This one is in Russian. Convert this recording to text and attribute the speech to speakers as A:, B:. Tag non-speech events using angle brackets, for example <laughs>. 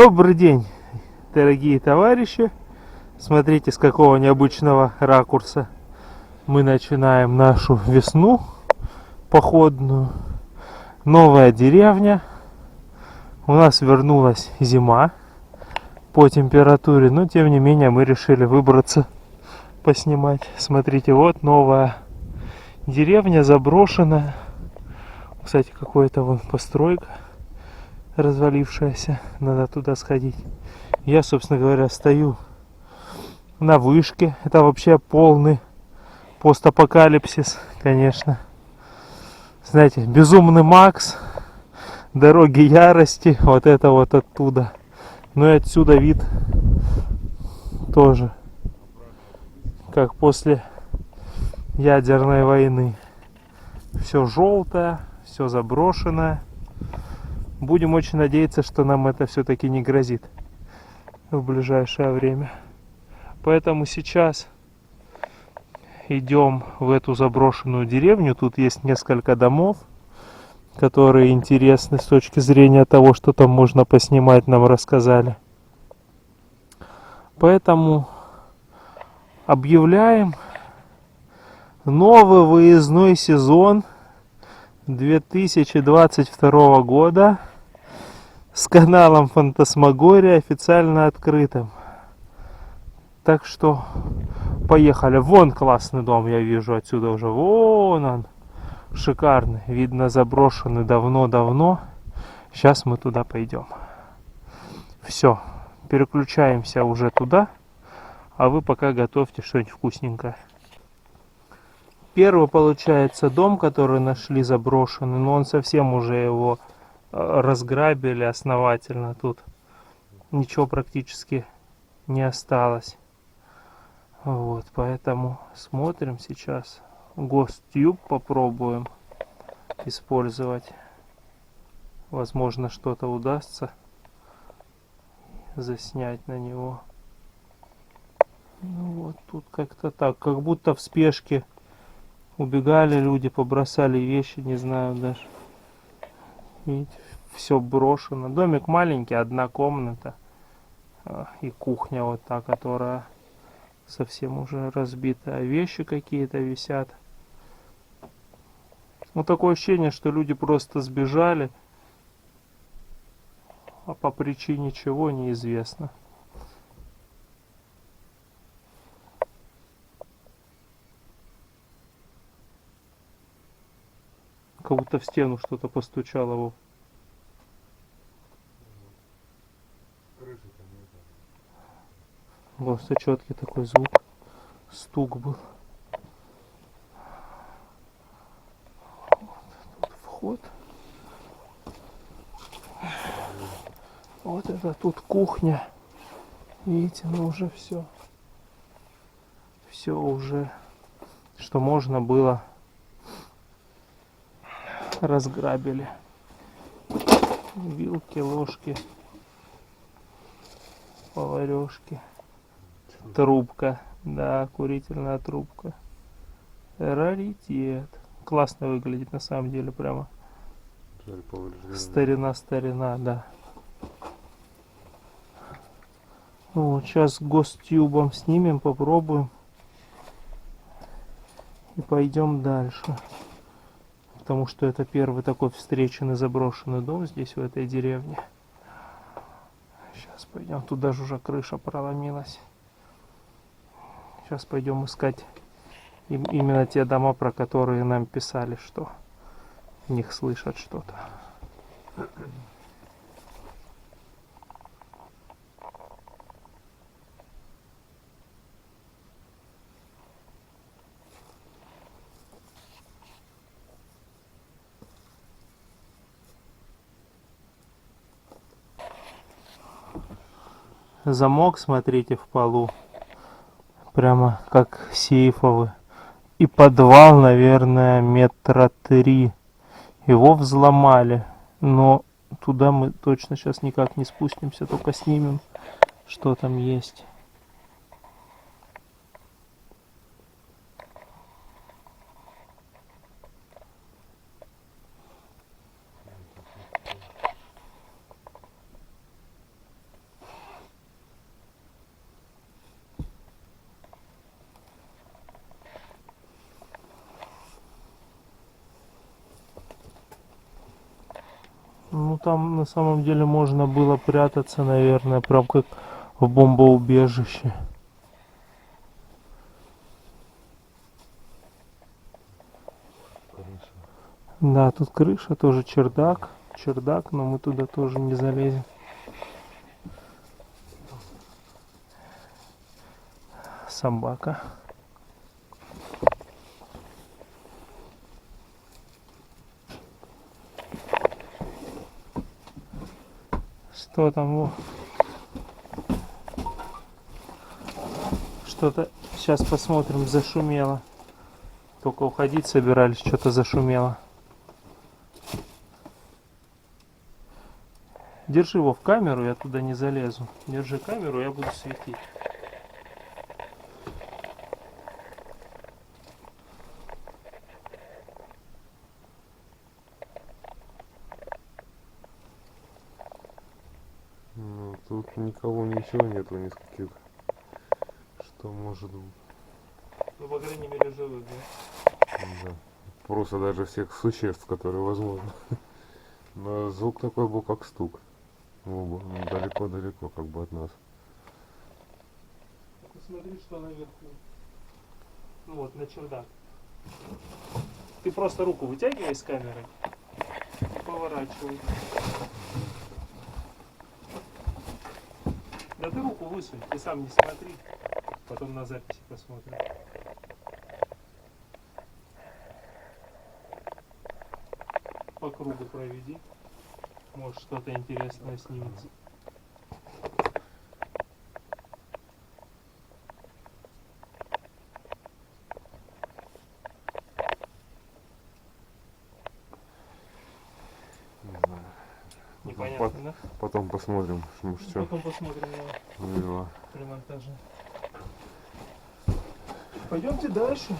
A: Добрый день, дорогие товарищи. Смотрите, с какого необычного ракурса мы начинаем нашу весну походную. Новая деревня. У нас вернулась зима по температуре, но тем не менее мы решили выбраться поснимать. Смотрите, вот новая деревня заброшенная. Кстати, какой-то вон постройка развалившаяся. Надо туда сходить. Я, собственно говоря, стою на вышке. Это вообще полный постапокалипсис, конечно. Знаете, безумный Макс, дороги ярости, вот это вот оттуда. Ну и отсюда вид тоже, как после ядерной войны. Все желтое, все заброшенное. Будем очень надеяться, что нам это все-таки не грозит в ближайшее время. Поэтому сейчас идем в эту заброшенную деревню. Тут есть несколько домов, которые интересны с точки зрения того, что там можно поснимать, нам рассказали. Поэтому объявляем новый выездной сезон 2022 года с каналом Фантасмагория официально открытым. Так что поехали. Вон классный дом, я вижу отсюда уже. Вон он. Шикарный. Видно заброшенный давно-давно. Сейчас мы туда пойдем. Все. Переключаемся уже туда. А вы пока готовьте что-нибудь вкусненькое. Первый получается дом, который нашли заброшенный, но он совсем уже его разграбили основательно тут. Ничего практически не осталось. Вот, поэтому смотрим сейчас. Гостюб попробуем использовать. Возможно, что-то удастся заснять на него. Ну вот тут как-то так, как будто в спешке убегали люди, побросали вещи, не знаю даже. Видите, все брошено. Домик маленький, одна комната. А, и кухня вот та, которая совсем уже разбита. А вещи какие-то висят. Вот такое ощущение, что люди просто сбежали. А по причине чего неизвестно. Как будто в стену что-то постучало. Вов. Просто четкий такой звук. Стук был. Тут вход. Вот это тут кухня. Видите, ну уже все. Все уже, что можно было разграбили. Вилки, ложки, поварешки, трубка, да, курительная трубка. Раритет. Классно выглядит на самом деле прямо. Старина, старина, да. Вот, сейчас гостюбом снимем, попробуем. И пойдем дальше потому что это первый такой встреченный заброшенный дом здесь, в этой деревне. Сейчас пойдем, тут даже уже крыша проломилась. Сейчас пойдем искать именно те дома, про которые нам писали, что в них слышат что-то. Замок, смотрите, в полу. Прямо как сейфовый. И подвал, наверное, метра три. Его взломали. Но туда мы точно сейчас никак не спустимся, только снимем, что там есть. Ну там на самом деле можно было прятаться, наверное, прям как в бомбоубежище.
B: Крыша.
A: Да, тут крыша, тоже чердак. Чердак, но мы туда тоже не залезем. Собака. Что там? Во? Что-то сейчас посмотрим, зашумело. Только уходить собирались, что-то зашумело. Держи его в камеру, я туда не залезу. Держи камеру, я буду светить.
B: Ну, тут никого ничего нету, никаких. Что может быть?
A: Ну, по крайней мере, живых,
B: Да. Просто даже всех существ, которые возможны. <laughs> Но звук такой был, как стук. Ну, Далеко-далеко, как бы от нас.
A: Посмотри, что наверху. Ну вот, на чердак. Ты просто руку вытягивай с камеры и поворачивай. Высунь, ты сам не смотри. Потом на записи посмотрим. По кругу проведи. Может что-то интересное снимется. Непонятно, да?
B: Потом посмотрим, что, что
A: Потом посмотрим на
B: вывело.
A: при монтаже. Пойдемте дальше.